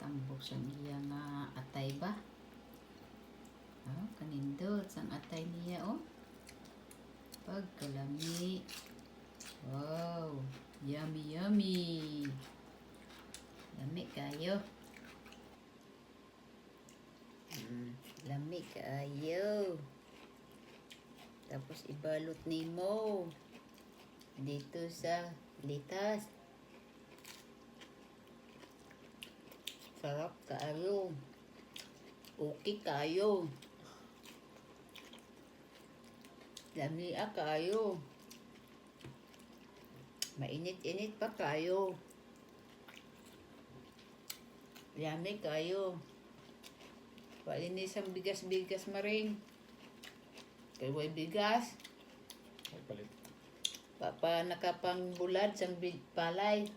tambok sa iya nga atay ba? Oh, kanindot sang atay niya oh. Pagkalami. Wow, yummy yummy. Lami kayo. Mm, lami kayo. Tapos ibalot ni mo dito sa litas. Sarap kayo. Okay kayo. Lamia kayo. Mainit-init pa kayo. Yummy kayo. Palinis ang bigas-bigas maring. Kaya bigas. May palit. Papa nakapang bulad big palay.